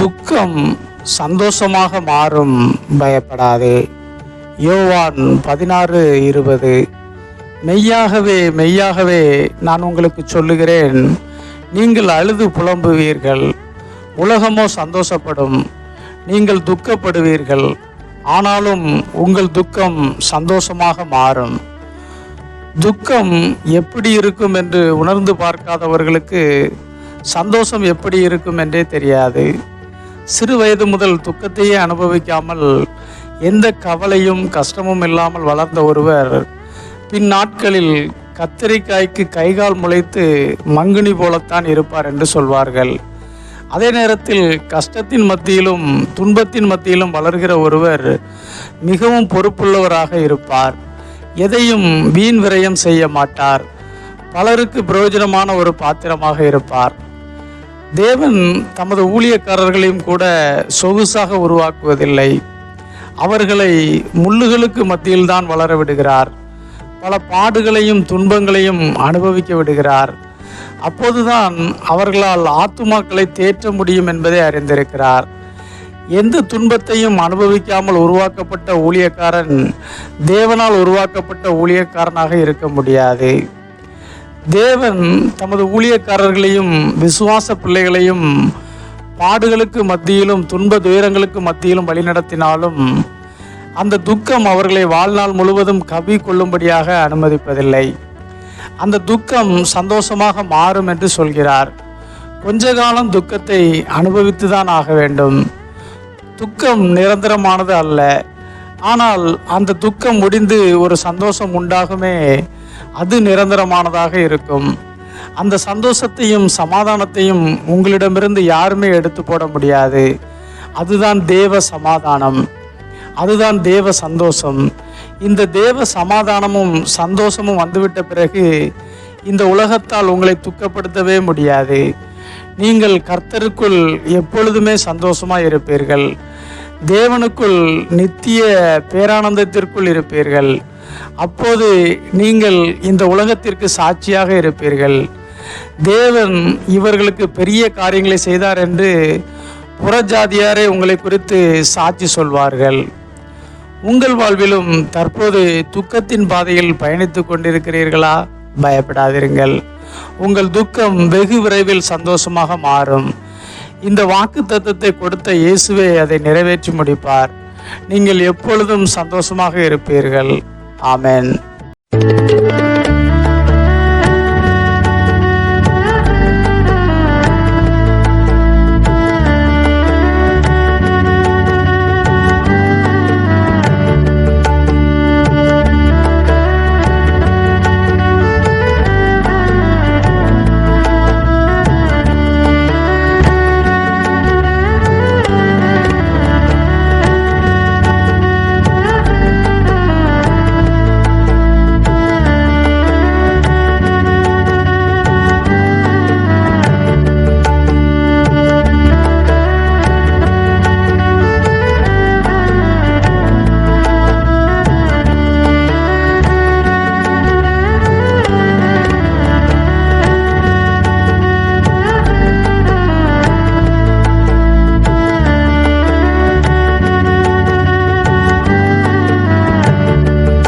துக்கம் சந்தோஷமாக மாறும் பயப்படாதே. யோவான் பதினாறு இருபது. மெய்யாகவே மெய்யாகவே நான் உங்களுக்கு சொல்லுகிறேன். நீங்கள் அழுது புலம்புவீர்கள் உலகமோ சந்தோஷப்படும். நீங்கள் துக்கப்படுவீர்கள் ஆனாலும் உங்கள் துக்கம் சந்தோஷமாக மாறும். துக்கம் எப்படி இருக்கும் என்று உணர்ந்து பார்க்காதவர்களுக்கு சந்தோஷம் எப்படி இருக்கும் என்றே தெரியாது. சிறு வயது முதல் துக்கத்தையே அனுபவிக்காமல் எந்த கவலையும் கஷ்டமும் இல்லாமல் வளர்ந்த ஒருவர் பின் நாட்களில் கத்தரிக்காய்க்கு கைகால் முளைத்து மங்குனி போலத்தான் இருப்பார் என்று சொல்வார்கள். அதே நேரத்தில் கஷ்டத்தின் மத்தியிலும் துன்பத்தின் மத்தியிலும் வளர்கிற ஒருவர் மிகவும் பொறுப்புள்ளவராக இருப்பார். எதையும் வீண் விரயம் செய்ய மாட்டார். பலருக்கு பிரயோஜனமான ஒரு பாத்திரமாக இருப்பார். தேவன் தமது ஊழியக்காரர்களையும் கூட சொகுசாக உருவாக்குவதில்லை. அவர்களை முள்ளுகளுக்கு மத்தியில்தான் வளர விடுகிறார். பல பாடுகளையும் துன்பங்களையும் அனுபவிக்க விடுகிறார். அப்போதுதான் அவர்களால் ஆத்துமாக்களை தேற்ற முடியும் என்பதை அறிந்திருக்கிறார். எந்த துன்பத்தையும் அனுபவிக்காமல் உருவாக்கப்பட்ட ஊழியக்காரன் தேவனால் உருவாக்கப்பட்ட ஊழியக்காரனாக இருக்க முடியாது. தேவன் தமது ஊழியக்காரர்களையும் விசுவாச பிள்ளைகளையும் பாடுகளுக்கு மத்தியிலும் துன்ப துயரங்களுக்கு மத்தியிலும் வழிநடத்தினாலும் அந்த துக்கம் அவர்களை வாழ்நாள் முழுவதும் கவி கொள்ளும்படியாக அனுமதிப்பதில்லை. அந்த துக்கம் சந்தோஷமாக மாறும் என்று சொல்கிறார். கொஞ்ச காலம் துக்கத்தை அனுபவித்து தான் ஆக வேண்டும். துக்கம் நிரந்தரமானது அல்ல. ஆனால் அந்த துக்கம் முடிந்து ஒரு சந்தோஷம் உண்டாகுமே அது நிரந்தரமானதாக இருக்கும். அந்த சந்தோஷத்தையும் சமாதானத்தையும் உங்களிடமிருந்து யாருமே எடுத்து போட முடியாது. அதுதான் தேவ சமாதானம். அதுதான் தேவ சந்தோஷம். இந்த தேவ சமாதானமும் சந்தோஷமும் வந்துவிட்ட பிறகு இந்த உலகத்தால் உங்களை துக்கப்படுத்தவே முடியாது. நீங்கள் கர்த்தருக்குள் எப்பொழுதுமே சந்தோஷமாக இருப்பீர்கள். தேவனுக்குள் நித்திய பேரானந்தத்திற்குள் இருப்பீர்கள். அப்போது நீங்கள் இந்த உலகத்திற்கு சாட்சியாக இருப்பீர்கள். தேவன் இவர்களுக்கு பெரிய காரியங்களை செய்தார் என்று புறஜாதியாரே உங்களை குறித்து சாட்சி சொல்வார்கள். உங்கள் வாழ்விலும் தற்போது துக்கத்தின் பாதையில் பயணித்துக் கொண்டிருக்கிறீர்களா? பயப்படாதிருங்கள். உங்கள் துக்கம் வெகு விரைவில் சந்தோஷமாக மாறும். இந்த வாக்கு தத்துவத்தை கொடுத்த இயேசுவே அதை நிறைவேற்றி முடிப்பார். நீங்கள் எப்பொழுதும் சந்தோஷமாக இருப்பீர்கள். ஆமென்